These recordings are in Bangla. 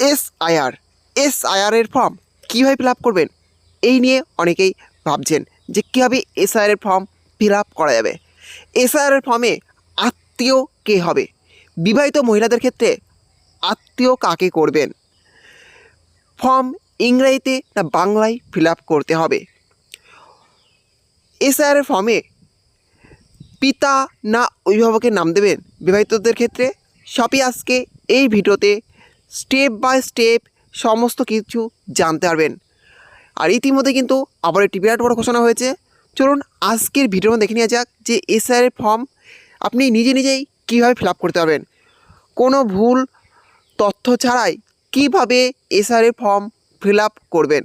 এস আইআর এস আইআরের ফর্ম কীভাবে ফিল আপ করবেন? এই নিয়ে অনেকেই ভাবছেন যে কীভাবে এসআইআরের ফর্ম ফিল আপ করা যাবে? এসআইআরের ফর্মে আত্মীয় কে হবে? বিবাহিত মহিলাদের ক্ষেত্রে আত্মীয় কাকে করবেন? ফর্ম ইংরাজিতে না বাংলায় ফিল আপ করতে হবে। এসআইআরের ফর্মে পিতা না অভিভাবকের নাম দেবেন? বিবাহিতদের ক্ষেত্রে সবই আজকে এই ভিডিওতে স্টেপ বাই স্টেপ সমস্ত কিছু জানতে পারবেন। আর ইতিমধ্যে কিন্তু আবার একটি বিরাট বড় ঘোষণা হয়েছে। চলুন আজকের মধ্যে দেখে নেওয়া যাক যে এসআইয়ের ফর্ম আপনি নিজে নিজেই কীভাবে ফিল করতে পারবেন। কোনো ভুল তথ্য ছাড়াই কীভাবে এসআইয়ের ফর্ম ফিল করবেন।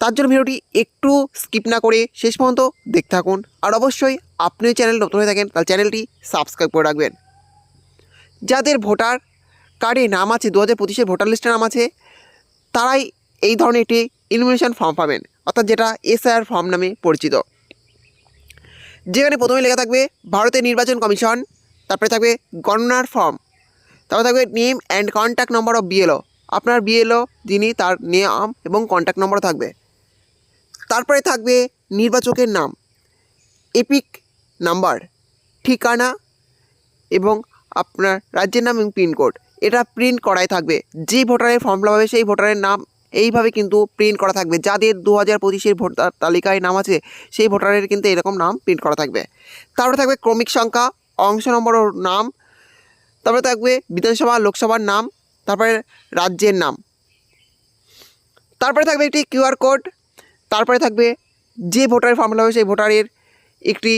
তার জন্য ভিডিওটি একটু স্কিপ না করে শেষ পর্যন্ত দেখতে থাকুন। আর অবশ্যই আপনি চ্যানেল নতুন হয়ে থাকেন তাহলে চ্যানেলটি সাবস্ক্রাইব করে রাখবেন। যাদের ভোটার কার্ডে নাম আছে দু হাজার পঁচিশের ভোটার লিস্টে নাম আছে, তারাই এই ধরনের একটি ইনভিটেশন ফর্ম পাবেন, অর্থাৎ যেটা এসআইআর ফর্ম নামে পরিচিত। যেখানে প্রথমে লেখা থাকবে, ভারতের নির্বাচন কমিশন তারপরে থাকবে, গণনার ফর্ম তারপরে থাকবে name and contact number of BLO আপনার বিএলও যিনি তার নাম এবং কন্ট্যাক্ট নম্বর থাকবে। তারপরে থাকবে, নির্বাচকের নাম এপিক নাম্বার, ঠিকানা এবং আপনার রাজ্যের নাম এবং পিনকোড। এটা প্রিন্ট করাই থাকবে। যে ভোটারের ফর্ম ফিল হবে, সেই ভোটারের নাম এইভাবে কিন্তু প্রিন্ট করা থাকবে। যাদের দু হাজার পঁচিশের ভোটার তালিকায় নাম আছে, সেই ভোটারের কিন্তু এরকম নাম প্রিন্ট করা থাকবে। তারপরে থাকবে ক্রমিক সংখ্যা, অংশ নম্বর নাম, তারপরে থাকবে বিধানসভা, লোকসভার নাম, তারপরে রাজ্যের নাম। তারপরে থাকবে একটি কিউআর কোড তারপরে থাকবে যে ভোটারের ফর্ম ফিল হবে, সেই ভোটারের একটি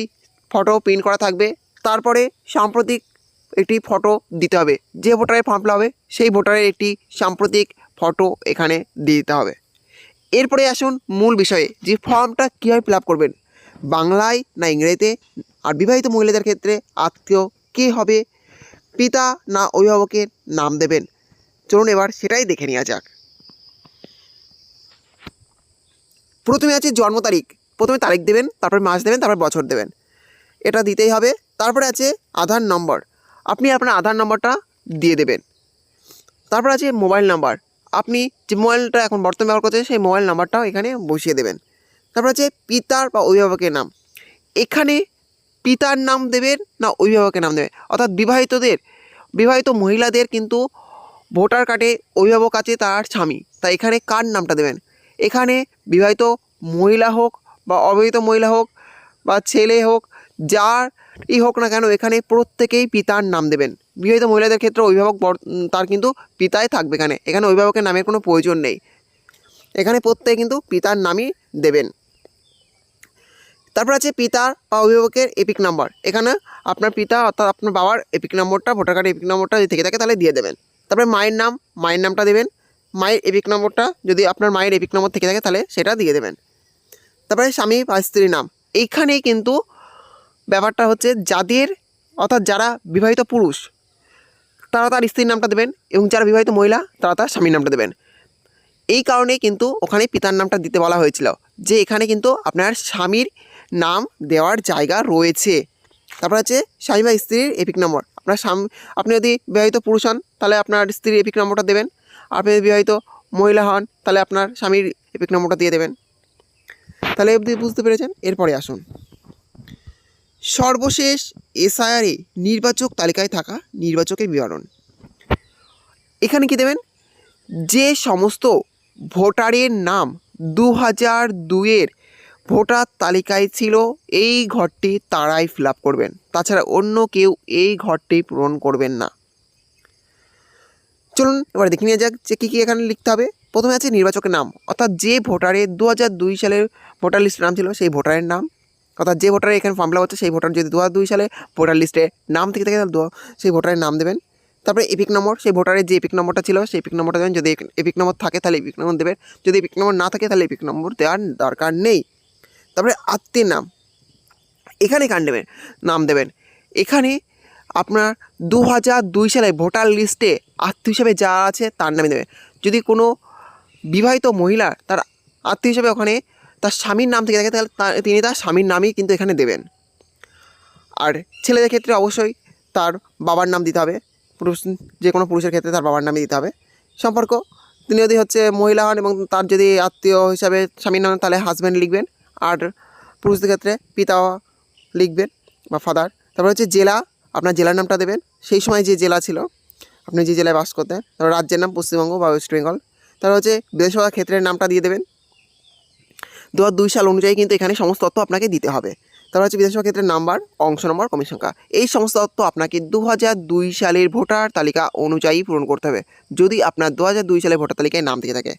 ফটো প্রিন্ট করা থাকবে। তারপরে সাম্প্রতিক একটি ফটো দিতে হবে। যে ভোটারের ফর্ম ফিল হবে, সেই ভোটারের একটি সাম্প্রতিক ফটো এখানে দিয়ে দিতে হবে। এরপরে আসুন মূল বিষয়ে, যে ফর্মটা কীভাবে ফিল করবেন। বাংলায় না ইংরেজিতে? আর বিবাহিত মহিলাদের ক্ষেত্রে আত্মীয় কে হবে? পিতা না অভিভাবকের নাম দেবেন। চলুন এবার সেটাই দেখে নেওয়া যাক। প্রথমে আছে জন্ম তারিখ। প্রথমে তারিখ দেবেন, তারপরে মাস দেবেন, তারপর বছর দেবেন। এটা দিতেই হবে। তারপরে আছে আধার নম্বর। আপনি আপনার আধার নম্বরটা দিয়ে দেবেন। তারপর আছে মোবাইল নাম্বার। আপনি যে মোবাইলটা এখন বর্তমানে ব্যবহার করছেন, সেই মোবাইল নাম্বারটাও এখানে বসিয়ে দেবেন। তারপর আছে পিতার বা অভিভাবকের নাম। এখানে পিতার নাম দেবেন না অভিভাবকের নাম দেবেন। অর্থাৎ বিবাহিতদের, বিবাহিত মহিলাদের কিন্তু ভোটার কার্ডে অভিভাবক আছে, তার স্বামী। তাই এখানে কার নামটা দেবেন? এখানে বিবাহিত মহিলা হোক বা অবিবাহিত মহিলা হোক বা ছেলে হোক যারই হোক না কেন, এখানে প্রত্যেকেই পিতার নাম দেবেন। বিবাহিত মহিলাদের ক্ষেত্রে অভিভাবক তার কিন্তু পিতাই থাকবে এখানে। এখানে অভিভাবকের নামের কোনো প্রয়োজন নেই। এখানে প্রত্যেকে কিন্তু পিতার নামই দেবেন। তারপর আছে পিতার বা অভিভাবকের এপিক নাম্বার। এখানে আপনার পিতা অর্থাৎ আপনার বাবার এপিক নম্বরটা, ভোটার কার্ডের এপিক নম্বরটা যদি থেকে থাকে তাহলে দিয়ে দেবেন। তারপরে মায়ের নাম, মায়ের নামটা দেবেন। মায়ের এপিক নম্বরটা যদি আপনার মায়ের এপিক নম্বর থেকে থাকে তাহলে সেটা দিয়ে দেবেন। তারপরে স্বামী বা স্ত্রীর নাম। এইখানেই কিন্তু ব্যাপারটা হচ্ছে যাদের, অর্থাৎ যারা বিবাহিত পুরুষ, তারা তার স্ত্রীর নামটা দেবেন এবং যারা বিবাহিত মহিলা, তারা তার স্বামীর নামটা দেবেন। এই কারণে কিন্তু ওখানে পিতার নামটা দিতে বলা হয়েছিল, যে এখানে কিন্তু আপনার স্বামীর নাম দেওয়ার জায়গা রয়েছে। তারপর আছে স্বামী বা স্ত্রীর এপিক নম্বর। আপনার স্বামী, আপনি যদি বিবাহিত পুরুষ হন, তাহলে আপনার স্ত্রীর এপিক নম্বরটা দেবেন। আপনি যদি বিবাহিত মহিলা হন, তাহলে আপনার স্বামীর এপিক নম্বরটা দিয়ে দেবেন। তাহলে অবধি বুঝতে পেরেছেন? এরপরে আসুন। সর্বশেষ এসআইআরে নির্বাচক তালিকায় থাকা নির্বাচকের বিবরণ। এখানে কি দেবেন? যে সমস্ত ভোটারের নাম দু হাজার দুইয়ের ভোটার তালিকায় ছিল, এই ঘরটি তারাই ফিল করবেন। তাছাড়া অন্য কেউ এই ঘরটি পূরণ করবেন না। চলুন, এবার দেখে নেওয়া যাক যে কী কী এখানে লিখতে হবে। প্রথমে আছে নির্বাচকের নাম, অর্থাৎ যে ভোটারের দু হাজার দুই সালের ভোটার লিস্টের নাম ছিল, সেই ভোটারের নাম। অর্থাৎ যে ভোটার এখানে ফিল হচ্ছে, সেই ভোটার যদি দু দুই সালে ভোটার লিস্টে নাম থেকে থাকে, তাহলে সেই ভোটারের নাম দেবেন। তারপরে এপিক নম্বর সেই ভোটারের যে এপিক নম্বরটা ছিল, সেই এপিক নম্বরটা দেবেন। যদি এপিক নম্বর থাকে, তাহলে এপিক নম্বর দেবেন। যদি এপিক নম্বর না থাকে, তাহলে এপিক নম্বর দেওয়ার দরকার নেই। তারপরে আত্মীয় নাম, এখানে কান দেবেন নাম দেবেন? এখানে আপনার দু হাজার দুই সালে ভোটার লিস্টে আত্মীয় হিসেবে যা আছে, তার নামে দেবেন। যদি কোনো বিবাহিত মহিলা, তার আত্মীয় হিসেবে ওখানে তার স্বামীর নাম থেকে থাকে তাহলে তিনি তার স্বামীর নামই কিন্তু এখানে দেবেন। আর ছেলেদের ক্ষেত্রে অবশ্যই তার বাবার নাম দিতে হবে। পুরুষ, যে কোনো পুরুষের ক্ষেত্রে তার বাবার নামই দিতে হবে। সম্পর্ক, তিনি যদি হচ্ছে মহিলা হন এবং তার যদি আত্মীয় হিসাবে স্বামীর নাম, তাহলে হাজব্যান্ড লিখবেন। আর পুরুষদের ক্ষেত্রে পিতা লিখবেন বা ফাদার তারপর হচ্ছে জেলা, আপনার জেলার নামটা দেবেন। সেই সময় যে জেলা ছিল, আপনি যে জেলায় বাস করতেন, তারপর রাজ্যের নাম পশ্চিমবঙ্গ বা ওয়েস্ট বেঙ্গল। তারপর হচ্ছে বিধানসভা ক্ষেত্রের নামটা দিয়ে দেবেন। দু দুই সাল অনুযায়ী কিন্তু এখানে সমস্ত তথ্য আপনাকে দিতে হবে। তারপর হচ্ছে বিধানসভা ক্ষেত্রের নাম্বার, অংশ নম্বর কমি সংখ্যা। এই সমস্ত তথ্য আপনাকে দু দুই সালের ভোটার তালিকা অনুযায়ী পূরণ করতে হবে। যদি আপনার দু দুই সালের ভোটার তালিকায় নাম থেকে থাকে।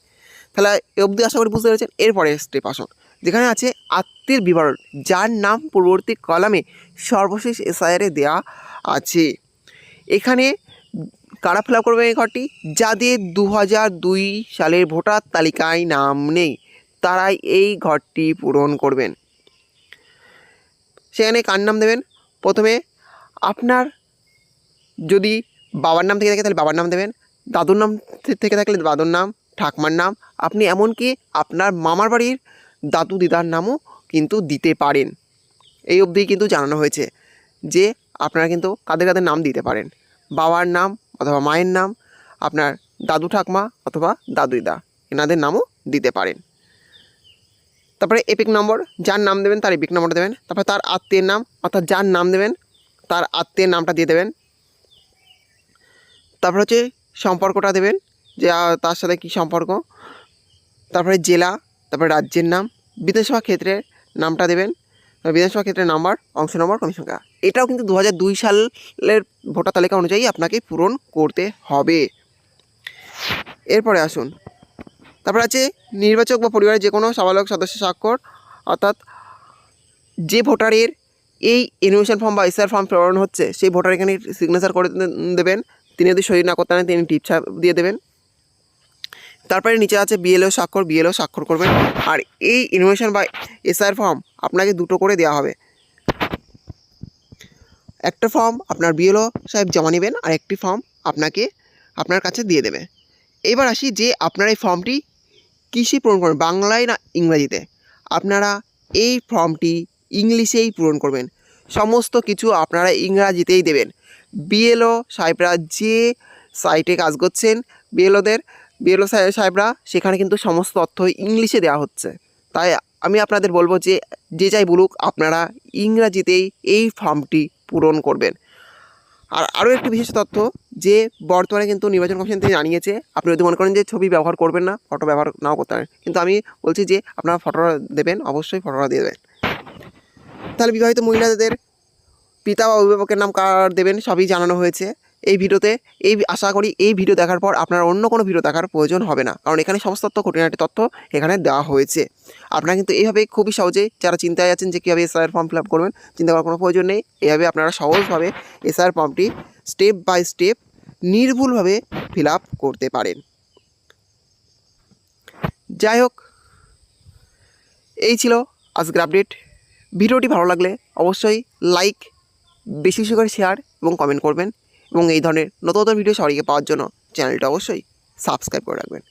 তাহলে অবধি আশা করি বুঝতে পেরেছেন। এরপরে স্টেপ আসুন। যেখানে আছে আত্মীয় বিবরণ, যার নাম পূর্ববর্তী কলামে সর্বশেষ এসআইআরে দেওয়া আছে। এখানে কারা ফিল করবে এই ঘরটি? যাদের দু হাজার দুই সালের ভোটার তালিকায় নাম নেই। তারাই এই ঘরটি পূরণ করবেন। সেখানে কার নাম দেবেন? প্রথমে আপনার যদি বাবার নাম থেকে থাকে তাহলে বাবার নাম দেবেন। দাদুর নাম থেকে থাকলে দাদুর নাম, ঠাকমার নাম। আপনি এমনকি আপনার মামার বাড়ির দাদু দিদার নামও কিন্তু দিতে পারেন। এই অবধি কিন্তু জানানো হয়েছে যে আপনারা কিন্তু কাদের কাদের নাম দিতে পারেন। বাবার নাম অথবা মায়ের নাম, আপনার দাদু ঠাকমা অথবা দাদু দিদা, এনাদের নামও দিতে পারেন। তারপরে এপিক নম্বর যার নাম দেবেন তার এপিক নম্বর দেবেন। তারপরে তার আত্মীয়ের নাম, অর্থাৎ যার নাম দেবেন, তার আত্মীয়ের নামটা দিয়ে দেবেন। তারপর হচ্ছে সম্পর্কটা দেবেন, যে তার সাথে কী সম্পর্ক। তারপরে জেলা, তারপরে রাজ্যের নাম বিধানসভা ক্ষেত্রের নামটা দেবেন। বিধানসভা ক্ষেত্রের নাম্বার অংশ নম্বর কমিশন সংখ্যা। এটাও কিন্তু দু হাজার দুই সালের ভোটার তালিকা অনুযায়ী আপনাকে পূরণ করতে হবে। এরপরে আসুন। তারপর আছে নির্বাচক বা পরিবারের যে কোনো সাবালক সদস্য স্বাক্ষর, অর্থাৎ যে ভোটারের এই ইনভিটেশন ফর্ম বা এসআর ফর্ম প্রেরণ হচ্ছে, সেই ভোটার এখানে সিগনেচার করে দেবেন। তিনি যদি সই না করতে তিনি টিপ ছাপ দিয়ে দেবেন। তারপরে নিচে আছে বিএলও স্বাক্ষর বিএলও স্বাক্ষর করবেন। আর এই ইনভিটেশন বা এসআর ফর্ম আপনাকে দুটো করে দেওয়া হবে। একটা ফর্ম আপনার বিএলও সাহেব জমা নেবেন আর একটি ফর্ম আপনাকে আপনার কাছে দিয়ে দেবে। এবার আসি যে আপনার এই ফর্মটি কিসে পূরণ করবেন, বাংলায় না ইংরাজিতে। আপনারা এই ফর্মটি ইংলিশেই পূরণ করবেন। সমস্ত কিছু আপনারা ইংরাজিতেই দেবেন। বিএলও সাহেবরা যে সাইটে কাজ করছেন, বিএলওদের, বিএলও সাহেবরা, সেখানে কিন্তু সমস্ত তথ্য ইংলিশে দেওয়া হচ্ছে। তাই আমি আপনাদের বলব যে যে যাই বলুক, আপনারা ইংরাজিতেই এই ফর্মটি পূরণ করবেন। আর আরও একটি বিশেষ তথ্য, যে বর্তমানে কিন্তু নির্বাচন কমিশন থেকে জানিয়েছে, আপনি যদি মনে করেন যে ছবি ব্যবহার করবেন না, ফটো ব্যবহার নাও করতে পারেন। কিন্তু আমি বলছি যে আপনারা ফটোটা দেবেন, অবশ্যই ফটোটা দিয়ে দেবেন। তাহলে বিবাহিত মহিলাদের পিতা বা অভিভাবকের নাম কার দেবেন, সবই জানানো হয়েছে। এই ভিডিওতে, এই আশা করি এই ভিডিও দেখার পর আপনার অন্য কোনো ভিডিও দেখার প্রয়োজন হবে না। কারণ এখানে সমস্ত তথ্য, খুঁটিনাটি তথ্য এখানে দেওয়া হয়েছে। আপনারা কিন্তু এইভাবে খুবই সহজে যারা চিন্তায় আছেন যে কীভাবে এসআইয়ের ফর্ম ফিল আপ করবেন, চিন্তা করার কোনো প্রয়োজন নেই। এইভাবে আপনারা সহজভাবে এসআইয়ের ফর্মটি স্টেপ বাই স্টেপ নির্ভুলভাবে ফিল আপ করতে পারেন। যাই হোক, এই ছিল আজকের আপডেট ভিডিওটি ভালো লাগলে অবশ্যই লাইক বেশি বেশি করে শেয়ার এবং কমেন্ট করবেন। এবং এই ধরনের নতুন নতুন ভিডিও সবাইকে পাওয়ার জন্য চ্যানেলটা অবশ্যই সাবস্ক্রাইব করে রাখবেন।